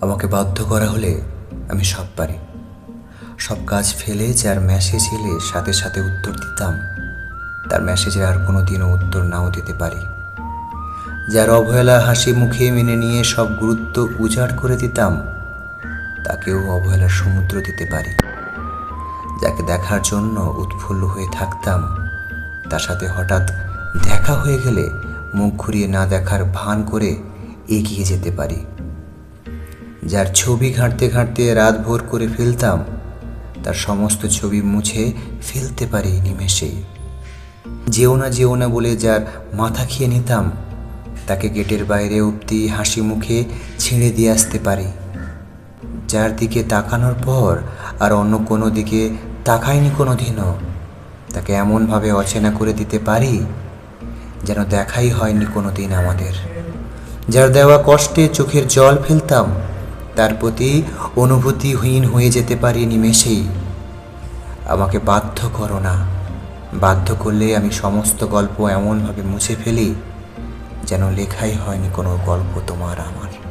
আমাকে বাধ্য করা হলে আমি সব পারি। সব কাজ ফেলে যার মেসেজ এলে সাথে সাথে উত্তর দিতাম, তার মেসেজে আর কোনো দিনও উত্তর নাও দিতে পারি। যার অবহেলা হাসি মুখে মেনে নিয়ে সব গুরুত্ব উজাড় করে দিতাম, তাকেও অবহেলার সমুদ্র দিতে পারি। যাকে দেখার জন্য উৎফুল্ল হয়ে থাকতাম, তার সাথে হঠাৎ দেখা হয়ে গেলে মুখ ঘুরিয়ে না দেখার ভান করে এগিয়ে যেতে পারি। যার ছবি ঘাঁটতে ঘাঁটতে রাত ভোর করে ফেলতাম, তার সমস্ত ছবি মুছে ফেলতে পারি নিমেষেই। যেও না যেও না বলে যার মাথা খেয়ে নিতাম, তাকে গেটের বাইরে অব্দি হাসি মুখে ছেড়ে দিয়ে আসতে পারি। যার দিকে তাকানোর পর আর অন্য কোনো দিকে তাকায়নি কোনো দিনও তাকে এমনভাবে অচেনা করে দিতে পারি যেন দেখাই হয়নি কোনো দিন আমাদের। যার দেওয়া কষ্টে চোখের জল ফেলতাম তার প্রতি অনুভূতিহীন হয়ে যেতে পারি নিমেষেই আমাকে বাধ্য করো না। বাধ্য করলে আমি সমস্ত গল্প এমনভাবে মুছে ফেলি যেন লেখাই হয়নি কোনো গল্প তোমার আমার।